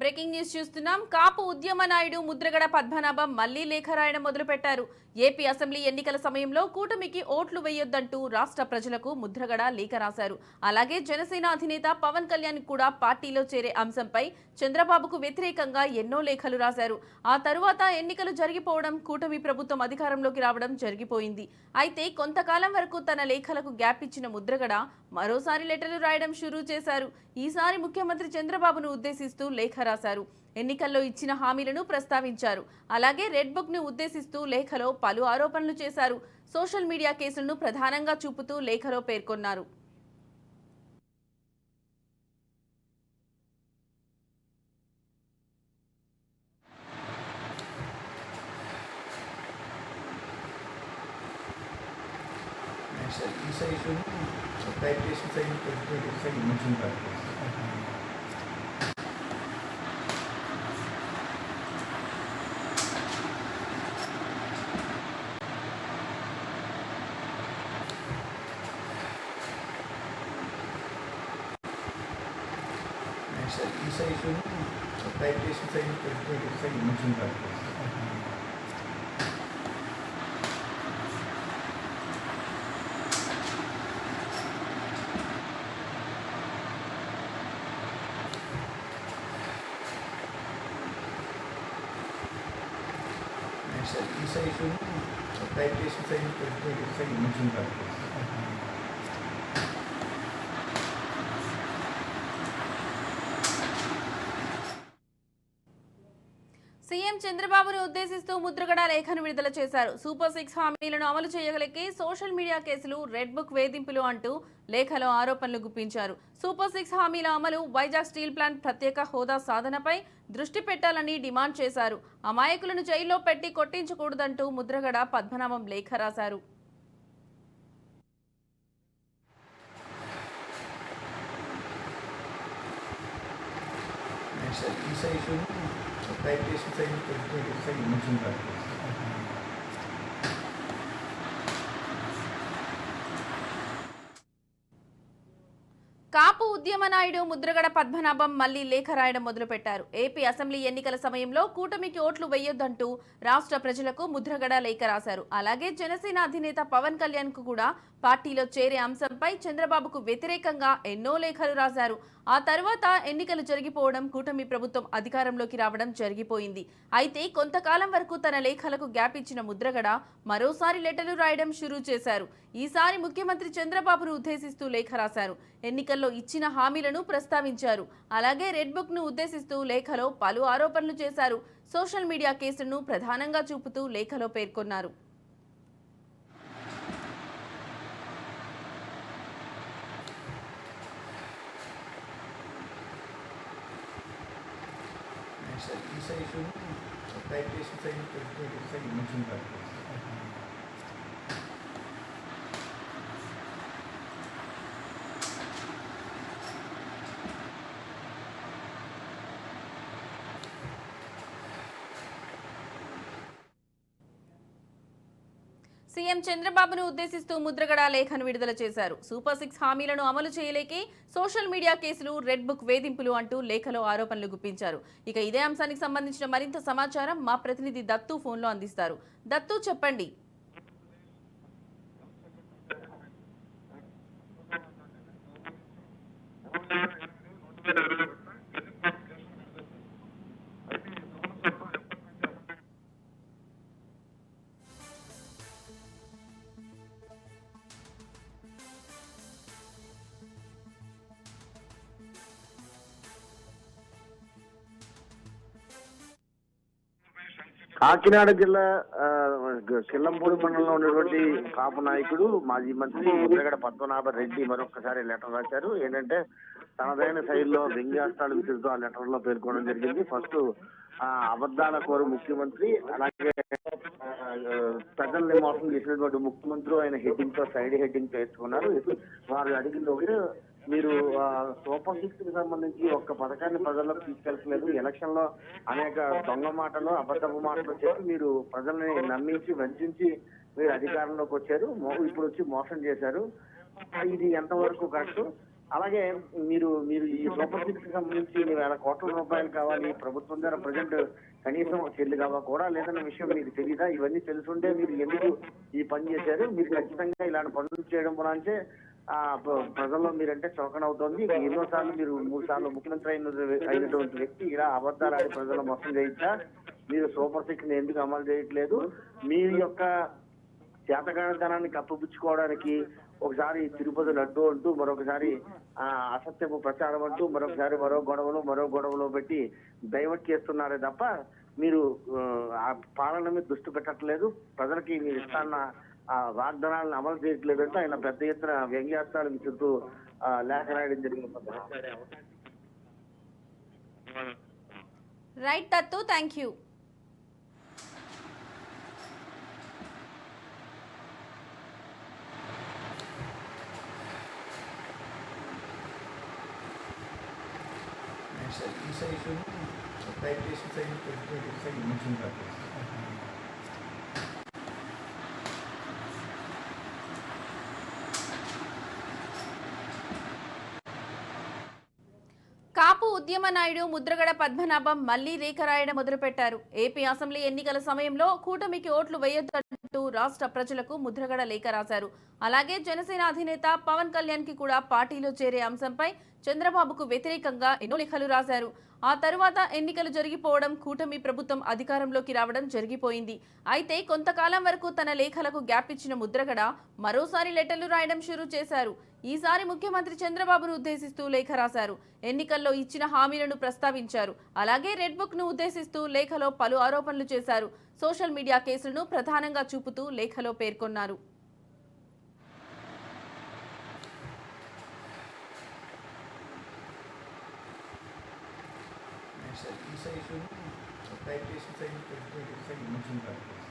Breaking news చూస్తున్నాం. కాపు ఉద్యమ నాయుడు ముద్రగడ పద్మనాభం మళ్ళీ లేఖ రాయడం మొదలుపెట్టారు. ఏపీ అసెంబ్లీ ఎన్నికల సమయంలో కూటమికి ఓట్లు వేయొద్దంటూ రాష్ట్ర ప్రజలకు ముద్రగడ లేఖ రాశారు. అలాగే జనసేన అధినేత పవన్ కళ్యాణ్ కూడా పార్టీలో చేరే అంశంపై చంద్రబాబుకు వ్యతిరేకంగా ఎన్నో లేఖలు రాశారు. ఆ తరువాత ఎన్నికలు జరిగిపోవడం కూటమి ప్రభుత్వం అధికారంలోకి రావడం జరిగిపోయింది. అయితే కొంతకాలం వరకు తన లేఖలకు గ్యాప్ ఇచ్చిన ముద్రగడ మరోసారి లెటర్లు రాయడం షురూ చేశారు. ఈసారి ముఖ్యమంత్రి చంద్రబాబును ఉద్దేశిస్తూ లేఖ రాశారు. ఎన్నికల్లో ఇచ్చిన హామీలను ప్రస్తావించారు. అలాగే రెడ్ బుక్ను ఉద్దేశిస్తూ లేఖలో పలు ఆరోపణలు చేశారు. సోషల్ మీడియా కేసులను ప్రధానంగా చూపుతూ లేఖలో పేర్కొన్నారు. ఈ సైజు టైప్ చేసిన సైజు పెట్టి సైజు మంచిగా కాదు సార్ ఈ సైజు టైప్ చేసిన సైజు పెట్టి సైజు మంచిగా కాదు సార్ ఈ సైజు టైప్ చేసిన సైజు పెట్టి సైజు మంచిగా కాదు సీఎం చంద్రబాబును ఉద్దేశిస్తూ ముద్రగడ లేఖను విడుదల చేశారు. సూపర్ సిక్స్ హామీలను అమలు చేయగలిగి సోషల్ మీడియా కేసులు రెడ్ బుక్ వేధింపులు అంటూ లేఖలో ఆరోపణలు గుప్పించారు. సూపర్ సిక్స్ హామీల అమలు వైజాగ్ స్టీల్ ప్లాంట్ ప్రత్యేక హోదా సాధనపై దృష్టి పెట్టాలని డిమాండ్ చేశారు. అమాయకులను జైల్లో పెట్టి కొట్టించకూడదంటూ ముద్రగడ పద్మనాభం లేఖ రాశారు. ఈ సైజు టైప్ చేసిన సైజు పెట్టి సైజు మంచిగా కాదు కాపు ఉద్యమ నాయుడు ముద్రగడ పద్మనాభం మళ్ళీ లేఖ రాయడం మొదలుపెట్టారు. ఏపీ అసెంబ్లీ ఎన్నికల సమయంలో కూటమికి ఓట్లు వేయొద్దంటూ రాష్ట్ర ప్రజలకు ముద్రగడ లేఖ రాశారు. అలాగే జనసేన అధినేత పవన్ కళ్యాణ్కు కూడా పార్టీలో చేరే అంశంపై చంద్రబాబుకు వ్యతిరేకంగా ఎన్నో లేఖలు రాశారు. ఆ తర్వాత ఎన్నికలు జరిగిపోవడం కూటమి ప్రభుత్వం అధికారంలోకి రావడం జరిగిపోయింది. అయితే కొంతకాలం వరకు తన లేఖలకు గ్యాప్ ఇచ్చిన ముద్రగడ మరోసారి లెటర్లు రాయడం షురూ చేశారు. ఈసారి ముఖ్యమంత్రి చంద్రబాబును ఉద్దేశిస్తూ లేఖ రాశారు. ఎన్నికల్లో ఇచ్చిన హామీలను ప్రస్తావించారు. అలాగే రెడ్ బుక్ను ఉద్దేశిస్తూ లేఖలో పలు ఆరోపణలు చేశారు. సోషల్ మీడియా కేసులను ప్రధానంగా చూపుతూ లేఖలో పేర్కొన్నారు. ఈ సైజు టైప్ చేసిన సైజు పెట్టి సైజు మంచిగా కాదు సీఎం చంద్రబాబును ఉద్దేశిస్తూ ముద్రగడ లేఖను విడుదల చేశారు. సూపర్ సిక్స్ హామీలను అమలు చేయలేకే సోషల్ మీడియా కేసులు రెడ్ బుక్ వేధింపులు అంటూ లేఖలో ఆరోపణలు గుప్పించారు. ఇక ఇదే అంశానికి సంబంధించిన మరింత సమాచారం మా ప్రతినిధి దత్తు ఫోన్లో అందిస్తారు. దత్తు చెప్పండి. కాకినాడ జిల్లా కిల్లంపూడి మండలంలో ఉన్నటువంటి కాపు నాయకుడు మాజీ మంత్రి ముద్రగడ పద్మనాభ రెడ్డి మరొకసారి లెటర్ రాశారు. ఏంటంటే తనదైన శైలిలో వ్యంగ్యాస్త్రాలు విసురుతూ ఆ లెటర్లో పేర్కొనడం జరిగింది. ఫస్ట్ అబద్ధాల కోరు ముఖ్యమంత్రి అలాగే ప్రజల్ని మోసం చేసినటువంటి ముఖ్యమంత్రి ఆయన హెడ్డింగ్తో సైడ్ హెడ్డింగ్ చేసుకున్నారు వారు అడిగిన ఒకటి మీరు ఆ, సూపర్ సిక్స్కి సంబంధించి ఒక్క పథకాన్ని ప్రజల్లోకి తీసుకెళ్తలేదు. ఎలక్షన్లో అనేక దొంగ మాటలు అబద్ధపు మాటలు చెప్పి మీరు ప్రజల్ని నమ్మించి వంచించి మీరు అధికారంలోకి వచ్చారు. ఇప్పుడు వచ్చి మోసం చేశారు. ఇది ఎంతవరకు కరెక్ట్? అలాగే మీరు మీరు ఈ సూపర్ సిక్స్కి సంబంధించి వేల కోట్ల రూపాయలు కావాలి ప్రభుత్వం ద్వారా ప్రజెంట్ కనీసం చెల్లి కావా కూడా లేదన్న విషయం మీకు తెలియదా ఇవన్నీ తెలుసుంటే మీరు ఎందుకు ఈ పని చేశారు? మీరు ఖచ్చితంగా ఇలాంటి పనులు చేయడం కూడా ప్రజల్లో మీరంటే చౌకన అవుతుంది. ఎన్నో సార్లు మీరు మూడు సార్లు ముఖ్యమంత్రి అయిన అయినటువంటి వ్యక్తి ఇలా అబద్ధాలు ఆడి ప్రజలు మోసం చేయించా మీరు సూపర్ సిక్స్ ఎందుకు అమలు చేయట్లేదు? మీ యొక్క చేతగానితనాన్ని కప్పుపుచ్చుకోవడానికి ఒకసారి తిరుపతి లడ్డు అంటూ మరొకసారి ఆ అసత్యపు ప్రచారం అంటూ మరొకసారి మరో గొడవలు మరో గొడవలు పెట్టి డైవర్ట్ చేస్తున్నారే తప్ప మీరు ఆ, ఆ పాలన మీద దృష్టి పెట్టట్లేదు. ప్రజలకి మీరు ఇస్తాన్న ఆ వాగ్దానాలను అమలు చేయట్లేదు అంటే ఆయన పెద్ద ఎత్తున వ్యంగ్యాస్త్రాలు విసురుతూ ఆ, లేఖ రాయడం జరిగింది రైట్ దత్తు థ్యాంక్ యూ. సార్ ఈ సైజు టైప్ చేసిన సైజు సైజు మంచిగా ఉంటుంది కాపు ఉద్యమ నాయుడు ముద్రగడ పద్మనాభం మళ్ళీ రేఖ రాయడం మొదలుపెట్టారు. ఏపీ అసెంబ్లీ ఎన్నికల సమయంలో కూటమికి ఓట్లు అంటూ రాష్ట్ర ప్రజలకు ముద్రగడ లేఖ రాశారు. అలాగే జనసేన అధినేత పవన్ కళ్యాణ్కి కూడా పార్టీలో చేరే అంశంపై చంద్రబాబుకు వ్యతిరేకంగా ఎన్నో లేఖలు రాశారు. ఆ తరువాత ఎన్నికలు జరిగిపోవడం కూటమి ప్రభుత్వం అధికారంలోకి రావడం జరిగిపోయింది. అయితే కొంతకాలం వరకు తన లేఖలకు గ్యాప్ ఇచ్చిన ముద్రగడ మరోసారి లెటర్లు రాయడం షురూ చేశారు. ఈసారి ముఖ్యమంత్రి చంద్రబాబును ఉద్దేశిస్తూ లేఖ రాశారు. ఎన్నికల్లో ఇచ్చిన హామీలను ప్రస్తావించారు. అలాగే రెడ్ బుక్ను ఉద్దేశిస్తూ లేఖలో పలు ఆరోపణలు చేశారు. సోషల్ మీడియా కేసులను ప్రధానంగా చూపుతూ లేఖలో పేర్కొన్నారు. సార్ ఈ సైజు టైప్ చేసిన మంచిగా ఉంటుంది